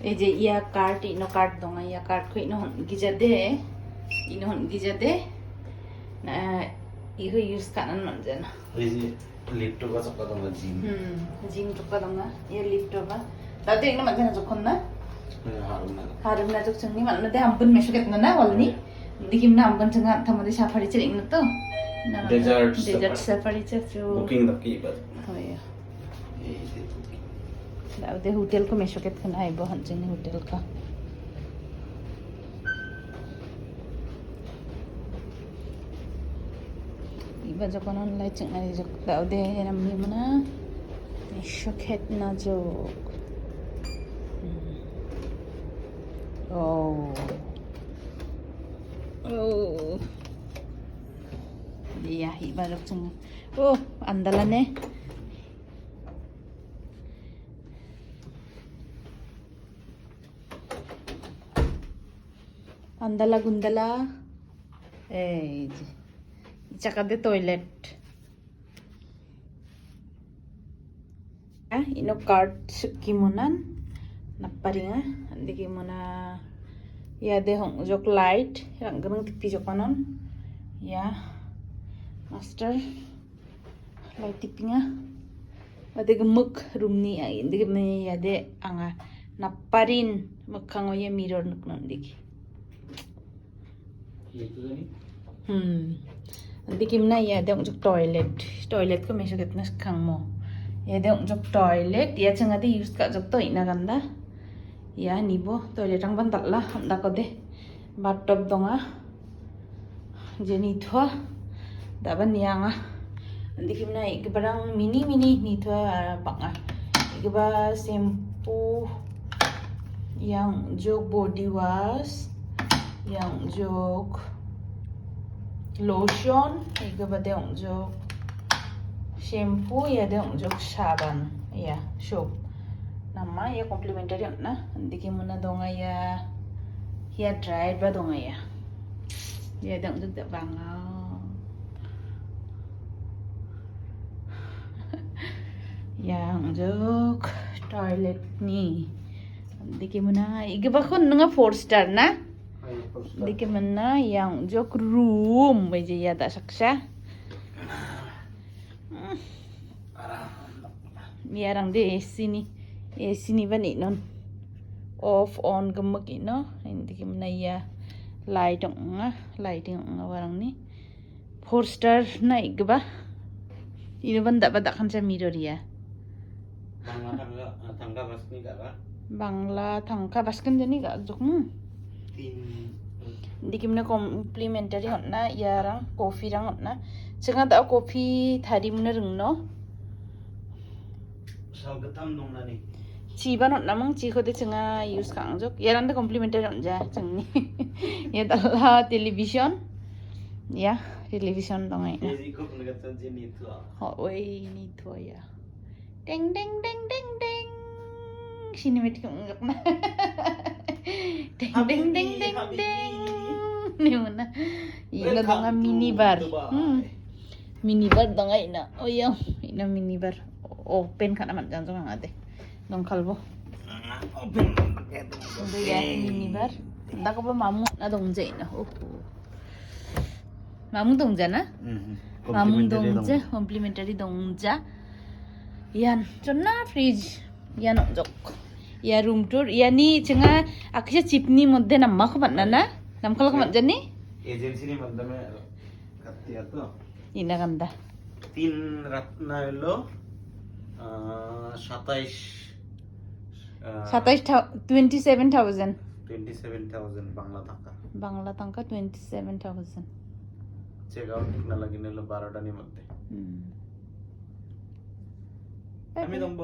এই যে ইয়া কার্ট ইনো কার্ট দো ইয়া কার্ট খুঁজ ইনো হন গিজা দে ইনো হন গিজা দে ইহ ইউজ কানান মঞ্জে না এই যে লিফট ওবা চক্কা না জিম হুম জিম চক্কা না ইয়া লিফট ওবা তাতে ইনো মধ্যে না যখন না হারুম না যখন নি মানে দে আমবন মেশো কেত না না বলনি দেখিম না আমবন চঙ্গা থামদে সাফারি চলে ইনো তো ডেজার্ট ডেজার্ট সাফারি চলে বুকিং দ কি বাস হ্যাঁ এই যে বুকিং આવતે હોટેલ કો મેશો કે થના આઈ બહન જની હોટેલ કા ইবা যখন অনলাইন চেঙ্গারি দাও দে এরম নিব না। মেশো খেত না যোগ। ও। ও। ইয়া ইবা যখন ও, আন্দালানে। আন্দালা গুন্দালা এই যে এই চাকাতে toilet ah ino card kimunan naparinga andi kimuna ya de hong jok light rang ganang tipi jokanon ya master light tipinga ade gemuk room ni ay indi kami ya de Nanti kim na ya dong jok toilet. Toilet ko mesho kitna kang mo. Ya dong jok toilet. Ya changa de use ka jok to ina ganda. Ya nibo toilet ang bantal la handa ko de. Bathtub donga. Jeni thwa. Daban nianga. Nanti kim na ikbarang mini mini ni thwa banga. Ikba shampoo. Yang jok body wash. Yang jok lotion 이거 봐 대용적 shampoo ya 대용적 saban ya soap nama ya complimentary na hindi muna donga ya hair dried ba donga ya ya 대용적 da banga yang jok toilet ni hindi muna iga ba kun nga 4 star na Di ديك yang jok room, روم tak يا داشكشا biarang di sini di sini bani non. Off on gemuk ino di ke mana ya lighting nggak lighting nggak warang ni. Poster star naik bah. Ini benda benda kan saya mirror ya bangla tangka baskan jadi gak jokmu di na complimentary hon na yarang coffee rang hon na chenga ta kopi thari mun rung no salgatam dong na ni. Chi ban hon mang use kang jok. Yarang ta complimentary hon ja cheng ni. Ya ta television. Ya television dong ai ho oi ni ya. Ding ding ding ding ding. Cinematic ngak na. Ding ding ding ding deng deng. neuna ina dong minibar. Hmm. Minibar dong ina oh iya ina minibar. Open kan amat jangan sama ngate ya, dong kalbo nah, open. Oh. Ya minibar. Tak apa mamu na dong jaina oh. Mamu dong jana mamu dong ja complimentary dong ja yan jonna fridge. Yan jok. Room tour. Yani chenga akisha chipni মধ্যে নাম্মা খবান না না নাম খালা খবান জানি এজেন্সির মাধ্যমে কাটিয়া তো ইনা কান্দা তিন রাত না হলো সাতাইশ সাতাইশ twenty seven thousand twenty seven thousand Bangla টাকা বাংলা টাকা twenty seven thousand check out না লাগিনে হলো বারোটার মধ্যে আমি